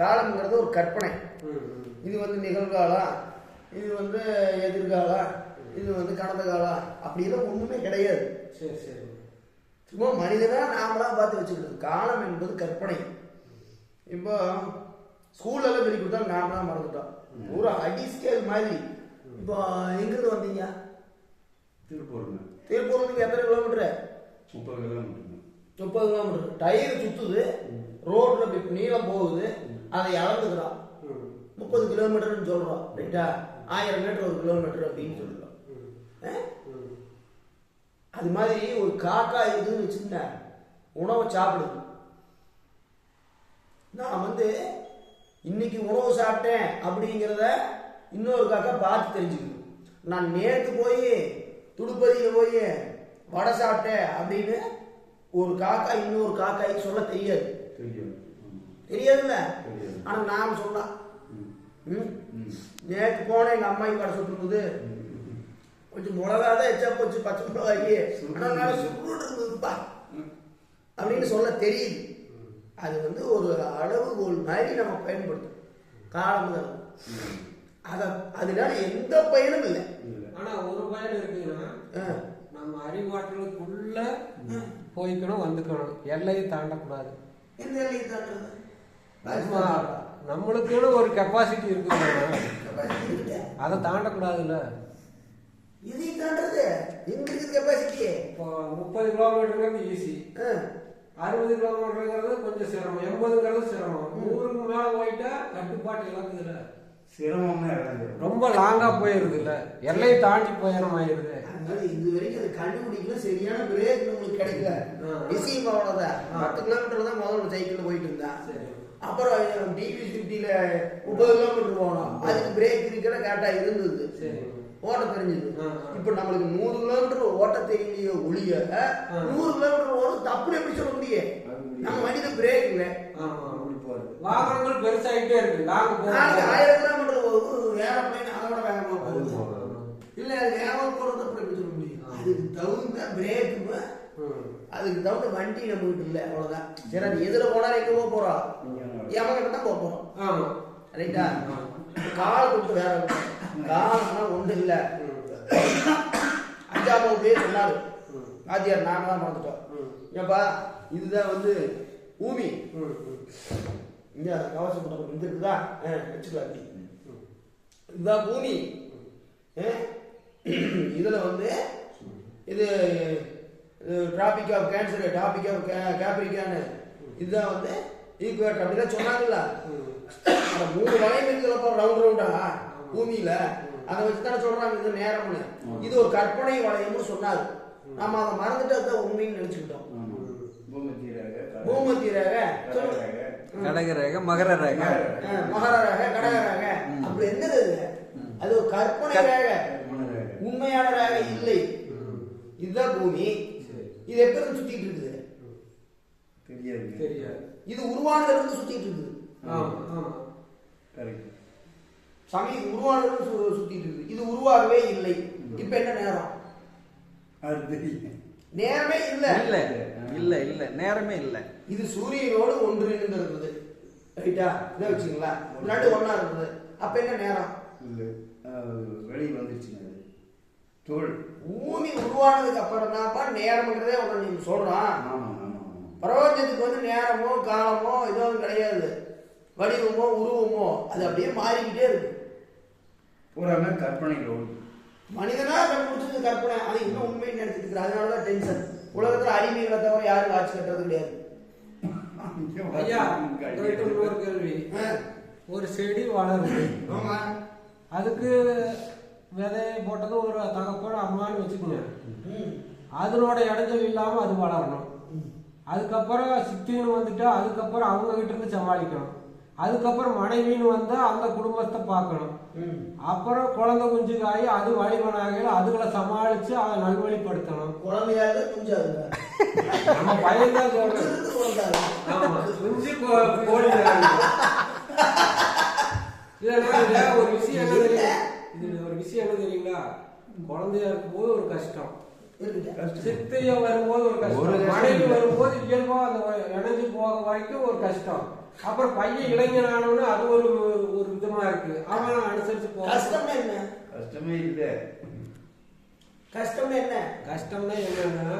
காலம்ங்கிறது ஒரு கற்பனை. இது வந்து நிகழ்காலம் இது வந்து எதிர்காலம் இது வந்து கடந்த காலம் அப்படிலாம் ஒன்றுமே கிடையாது. சரி சரி. சும்மா மனிதனாக நாமளா பார்த்து வச்சுக்கிறது காலம் என்பது கற்பனை. இப்போ ஸ்கூல்லலாம் சொல்லி கொடுத்தா நாமளாக மறந்துட்டோம். ஒரு அடி ஸ்கேல் மாதிரி. இப்போ எங்கிருந்து வந்தீங்க? திருப்பூருங்க திருப்பூர்லேருந்து எத்தனை கிலோமீட்டரு முப்பது கிலோமீட்டருங்க முப்பது கிலோமீட்டர் டயர் சுத்துது. ரோட்ல இப்ப நீளம் போகுது அதை அளந்துக்கிறோம் முப்பது கிலோமீட்டர்னு சொல்றோம் ரைட்டா? ஆயிரம் மீட்டர் ஒரு கிலோமீட்டர் அப்படின்னு சொல்றோம். அது மாதிரி ஒரு காக்கா இருக்குதுன்னு வச்சுங்க உணவை சாப்பிடுது. நான் வந்து இன்னைக்கு உணவு சாப்பிட்டேன் அப்படிங்கிறத இன்னொரு காக்கா பார்த்து தெரிஞ்சுக்குது. நான் நேற்று போய் துடுப்பதியில் போய் வடை சாப்பிட்டேன் அப்படின்னு ஒரு காக்கா இன்னொரு காக்காய்க்கு சொல்ல தெரியாது. தெரியாதுல்ல? தெரியாது. ஆனால் நாம் சொல்லலாம். நேற்று போனேன் எங்கள் அம்மாய்க்கு வடை சுட்டுருக்குது கொஞ்சம் மிளகா தான் எச்சா போச்சு பச்சை மிளகாயி. ஆனால் நல்லா சுருட்டு இருந்ததுப்பா அப்படின்னு சொல்ல தெரியுது. அது வந்து ஒரு அளவுகோல் மாதிரி நம்ம பயன்படுத்தணும் காலம் ம். அதை அதனால எந்த பயனும் இல்லை. ஆனா ஒரு பயன் இருக்குன்னா ஆ. நம்ம அறிவாற்றலுக்குள்ள போய்க்கணும் வந்துக்கணும். எல்லையை தாண்டக்கூடாது. எந்த எல்லையை தாண்டுறது? நம்ம நம்மளுக்குன்னு ஒரு கெப்பாசிட்டி இருக்குதே. அதை தாண்டக்கூடாதுல்ல. எதையும் தாண்டுறது? எங்க இருக்குது கெப்பாசிட்டி இப்போ முப்பது கிலோமீட்டருங்கிறது ஈஸி அறுபது கிலோமீட்டருங்கிறது கொஞ்சம் சிரமம். எண்பதுங்கிறது சிரமம். நூறுக்கு மேல போயிட்டா கட்டுப்பாட்டு இழக்குதுல்ல. சிரமம்னா இழந்துரும். ரொம்ப லாங்கா போயிருது இல்ல எல்லையை தாண்டி போயிடும் ஆயிருது அதனால இது வரைக்கும் அது கண்டுபிடிக்கல. சரியான பிரேக் நம்மளுக்கு கிடைக்கல. விஷயம் அவ்வளவுதான். பத்து கிலோமீட்டர் தான் முதல்ல சைக்கிள் போயிட்டு இருந்தான். சரி. அப்புறம் டிவி சிட்டியில முப்பது கிலோமீட்டர் போனோம் அதுக்கு பிரேக் இருக்கிற கரெக்டா இருந்தது. சரி. ஓட்ட தெரிஞ்சது. இப்ப நம்மளுக்கு நூறு கிலோமீட்டர் ஓட்ட தெரியலையோ ஒளிய நூறு கிலோமீட்டர் ஓடும் தப்புன்னு எப்படி சொல்ல முடியும். நம்ம வண்டியில பிரேக் இல்லை. போறது. வாகனங்கள் பெருசாயிட்டே இருக்கு. போகும் ஆயிரம் கிலோமீட்டர் போகுது. ஏரோப்ளைன் அதை விட வேகமா போகுது. இல்ல அது வேகமா போறது அப்படி சொல்ல முடியும்? அதுக்கு தகுந்த பிரேக்கு. அதுக்கு தகுந்த வண்டி நம்ம கிட்ட இல்லை அவ்வளவுதான். சரி அது எதுல போனா எங்க போறோம் எவன் கிட்ட தான் போக போறோம். ஆமா. ரைட்டா கால் கொடுத்து வேற காலம்னா ஒண்ணு இல்ல. அஞ்சாம் வகுப்பே சொன்னாரு ம். ஆச்சியார் நாம தான் மறந்துட்டோம். ஏப்பா இதுதான் வந்து பூமி. இங்க கவசம் போட்ட இங்க இருக்குதா? வச்சுக்கலாம். இதுதான் பூமி? இதுல வந்து இது tropic of cancer topic of கேப்ரிக்கான்னு இதுதான் வந்து ஈக்குவேட்டர் அப்படிலாம் சொன்னாங்கல்ல. அந்த மூணு வளையம் இருக்குதுல ரவுண்ட் ரவுண்டா பூமியில அதை வச்சு தானே சொல்றாங்க இது நேரம்னு. இது ஒரு கற்பனை வளையம்னு சொன்னாரு. நம்ம அதை மறந்துட்டு அதுதான் உண்மைன்னு நினைச்சுக்கிட்டோம் ஆமா. பூமத்திய ரேகை, கடக- பூமத்திய ரேகை, கடக. ரேகை. மகர ரேகை ஆ, மகர ரேகை கடக ரேகை அப்படி என்னது அது ஒரு கற்பனை ரேகை. உண்மையான ரேகை இல்லை. இதுதான் பூமி. இது எப்ப இருந்து சுத்திட்டு இருக்குது? தெரியாது. தெரியாது. இது உருவானதுல இருந்து சுத்திட்டு இருக்குது. சமய உருவானதுல இருந்து சுத்திட்டு இருக்குது. இது உருவாகவே இல்லை. இப்ப என்ன நேரம். நேரமே இல்ல. இல்ல. இல்ல இல்ல நேரமே இல்ல. இது சூரியனோடு ஒன்றிணைந்து இருக்குது ரைட்டா? இதை வச்சுங்களா முன்னாடி ஒண்ணா இருக்குது அப்ப என்ன நேரம்? இல்ல. வெளிய வந்துருச்சுங்க. தோல். பூமி உருவானதுக்கு அப்புறம் தான்ப்பா நேரம்ங்கிறதே ஒன்று நீங்க சொல்றான் ஆமா, ஆமா, ஆமா. பிரபஞ்சத்துக்கு வந்து நேரமோ காலமோ எதுவும் கிடையாது. வடிவமோ உருவமோ அது அப்படியே மாறிக்கிட்டே இருக்கு. பூராமே ஓடுது. மனிதனா கண்டுபிடிச்சது கற்பனை. அது இன்னும் உண்மைன்னு நினைச்சிட்டு இருக்கிற அதனால தான் டென்ஷன் உலகத்துல அடிமைகளை தவிர யாரும் ஆட்சி கட்டுறது கிடையாது. ஐயா கேள்வி. ஆ, ஒரு செடி வளருது. அதுக்கு விதையை போட்டது ஒரு தகப்பன் அம்மான்னு வச்சுக்கோங்க. அதனோட இடைஞ்சல் இல்லாம அது வளரணும். அதுக்கப்புறம் சித்தின்னு வந்துட்டா அதுக்கப்புறம் அவங்க கிட்ட இருந்து சமாளிக்கணும். அதுக்கப்புறம் மனைவின்னு வந்தா அந்த குடும்பத்தை பார்க்கணும். ம். அப்புறம் குழந்தை குஞ்சுக்காயி அது வழிவனாகையில் அதுகளை சமாளிச்சு அதை நல்வழிப்படுத்தணும். குழந்தையாக குஞ்சாதுங்க. நம்ம பையன் தான் குஞ்சு. இல்லைன்னா ஒரு விஷயம் என்ன தெரியும்? இதுல ஒரு விஷயம் என்ன தெரியுங்களா? குழந்தையா இருக்கும்போது ஒரு கஷ்டம். சித்தைய வரும்போது ஒரு கஷ்டம். மனைவி. வரும்போது இயல்பா அந்த இணைஞ்சு போக வரைக்கும் ஒரு கஷ்டம். அப்புறம் பையன் இளைஞன் ஆனவனு அது ஒரு ஒரு விதமா இருக்கு. அவன் அனுசரிச்சு போவான் கஷ்டம்னா என்ன? கஷ்டமே இல்லை. கஷ்டம்னா என்ன? கஷ்டம்னா என்னன்னா